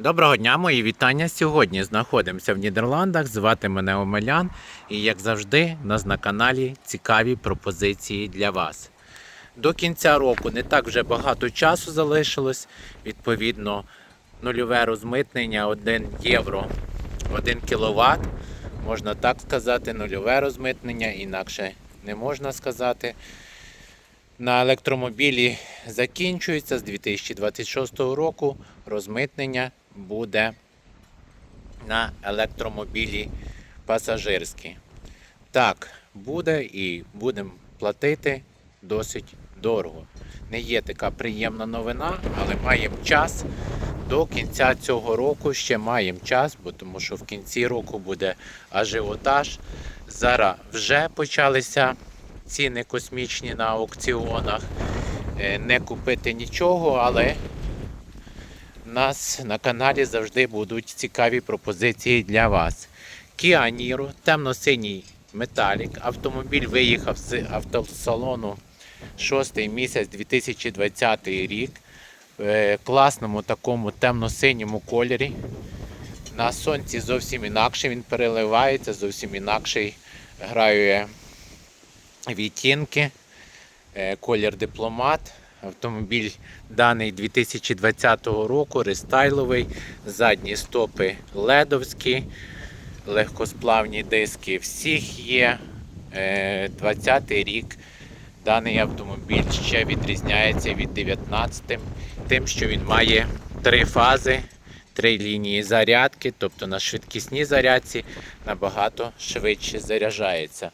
Доброго дня, мої вітання. Сьогодні знаходимося в Нідерландах. Звати мене Омелян. І як завжди, у нас на каналі цікаві пропозиції для вас. До кінця року не так вже багато часу залишилось. Відповідно, нульове розмитнення 1 євро 1 кВт. Можна так сказати, нульове розмитнення, інакше не можна сказати. На електромобілі закінчується з 2026 року. Розмитнення буде на електромобілі пасажирські. Так, буде і будемо платити досить дорого. Не є така приємна новина, але маємо час. До кінця цього року ще маємо час, бо тому що в кінці року буде ажіотаж. Зараз вже почалися ціни космічні на аукціонах. Е, Не купити нічого, але у нас на каналі завжди будуть цікаві пропозиції для вас. Kia Niro, темно-синій металік. Автомобіль виїхав з автосалону 6 місяць 2020 рік. В класному такому темно-синьому кольорі. На сонці зовсім інакше він переливається, зовсім інакший грає відтінки. Е, Колір дипломат. Автомобіль даний 2020 року, рестайловий, задні стопи ледовські, легкосплавні диски всіх є. 20 рік даний автомобіль ще відрізняється від 19 тим, що він має три фази, три лінії зарядки, тобто на швидкісній зарядці набагато швидше заряджається.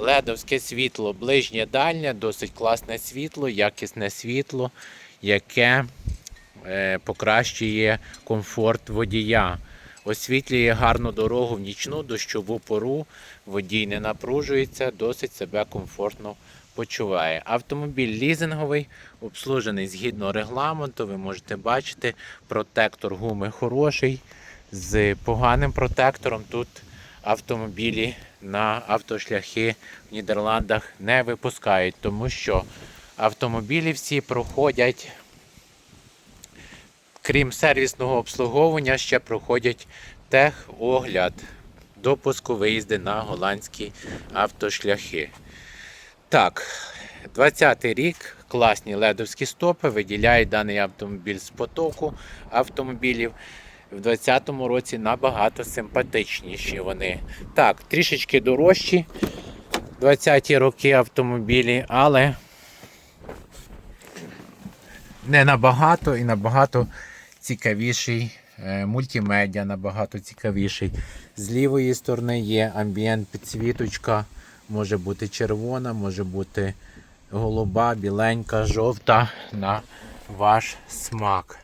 Ледовське світло ближнє дальнє, досить класне світло, якісне світло, яке е, покращує комфорт водія. Освітлює гарну дорогу в нічну дощову пору, водій не напружується, досить себе комфортно почуває. Автомобіль лізинговий, обслужений згідно регламенту. Ви можете бачити, протектор гуми хороший. З поганим протектором тут автомобілі на автошляхи в Нідерландах не випускають, тому що автомобілі всі проходять, крім сервісного обслуговування, ще проходять техогляд, допуску виїзди на голландські автошляхи. Так, 20-й рік, класні ледовські стопи, виділяє даний автомобіль з потоку автомобілів. В 20-му році набагато симпатичніші вони. Так, трішечки дорожчі 20-ті роки автомобілі, але не набагато і набагато цікавіший. е, Мультимедіа набагато цікавіший. З лівої сторони є амбієнт підсвіточка. Може бути червона, може бути голуба, біленька, жовта на ваш смак.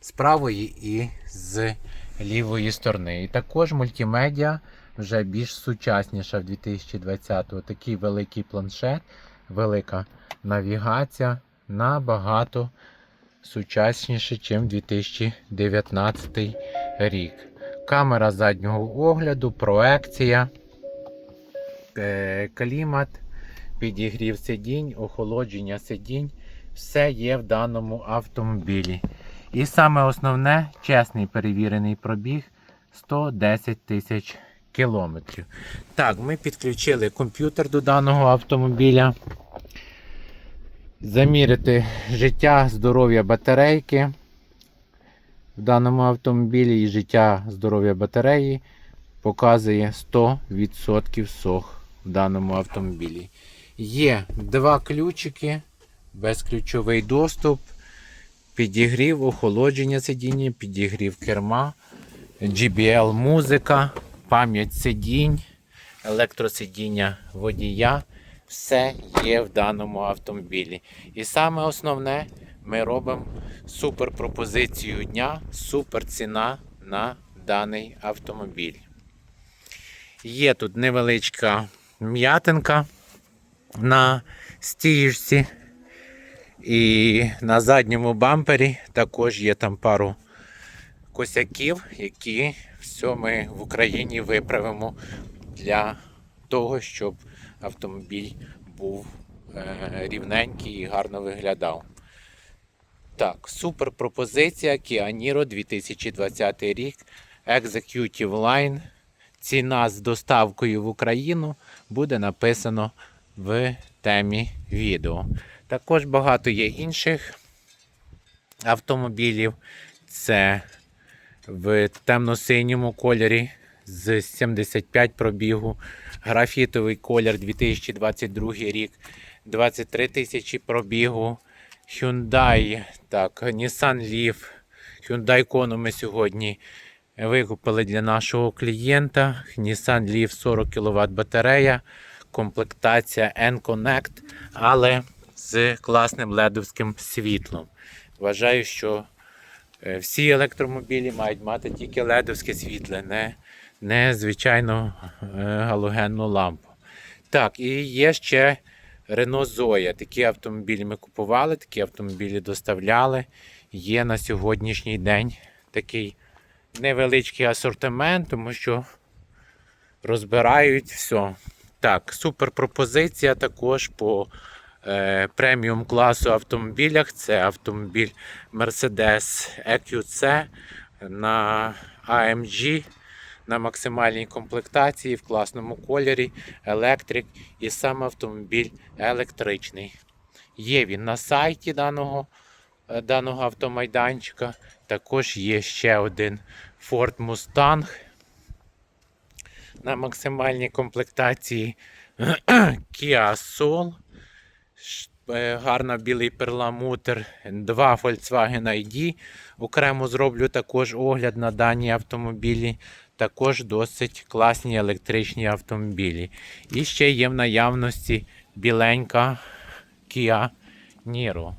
З правої і з лівої сторони. І також мультимедіа вже більш сучасніша в 2020-го. Такий великий планшет, велика навігація набагато сучасніше, ніж 2019 рік. Камера заднього огляду, проекція, е, клімат, підігрів сидінь, охолодження сидінь. Все є в даному автомобілі. І саме основне, чесний перевірений пробіг 110 тисяч кілометрів. Так, ми підключили комп'ютер до даного автомобіля. Заміряти життя, здоров'я батарейки в даному автомобілі і життя здоров'я батареї показує 100% сох в даному автомобілі. Є два ключики, безключовий доступ, підігрів, охолодження сидіння, підігрів керма, GBL музика, пам'ять сидінь, електросидіння водія. Все є в даному автомобілі. І саме основне, ми робимо супер пропозицію дня, супер ціна на даний автомобіль. Є тут невеличка м'ятинка на стіжці. І на задньому бампері також є там пару косяків, які все ми в Україні виправимо для того, щоб автомобіль був е, рівненький і гарно виглядав. Так, супер пропозиція Kia Niro 2020 рік. Executive Line. Ціна з доставкою в Україну буде написано в темі відео. Також багато є інших автомобілів. Це в темно-синьому кольорі з 75 пробігу. Графітовий колір 2022 рік, 23 тисячі пробігу. Hyundai, так, Nissan Leaf, Hyundai Kona ми сьогодні викупили для нашого клієнта. Nissan Leaf 40 кВт батарея, комплектація N-Connect, але з класним ледовським світлом. Вважаю, що е, всі електромобілі мають мати тільки ледовське світло, не, не звичайно е, галогенну лампу. Так, і є ще Renault Zoe. Такі автомобілі ми купували, такі автомобілі доставляли. Є на сьогоднішній день такий невеличкий асортимент, тому що розбирають все. Так, супер пропозиція також по е, преміум класу автомобілях. Це автомобіль Mercedes EQC на AMG на максимальній комплектації в класному кольорі, електрик і сам автомобіль електричний. Є він на сайті даного, е, даного автомайданчика. Також є ще один Ford Mustang на максимальній комплектації Kia Soul. Е, Гарно білий перламутр, два Volkswagen ID. Окремо зроблю також огляд на дані автомобілі. Також досить класні електричні автомобілі. І ще є в наявності біленька Kia Niro.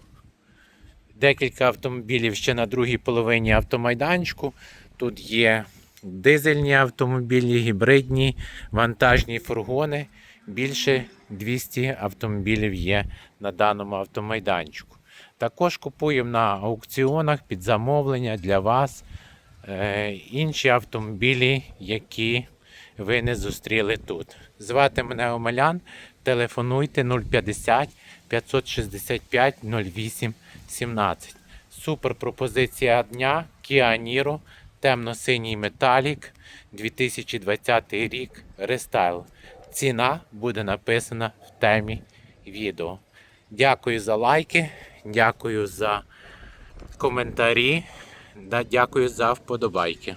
Декілька автомобілів ще на другій половині автомайданчику. Тут є дизельні автомобілі, гібридні, вантажні фургони. Більше 200 автомобілів є на даному автомайданчику. Також купуємо на аукціонах під замовлення для вас е, інші автомобілі, які ви не зустріли тут. Звати мене Омелян. Телефонуйте 050 565 08 17. Супер пропозиція дня Kia Niro, темно-синій металік, 2020 рік, рестайл. Ціна буде написана в темі відео. Дякую за лайки, дякую за коментарі, дякую за вподобайки.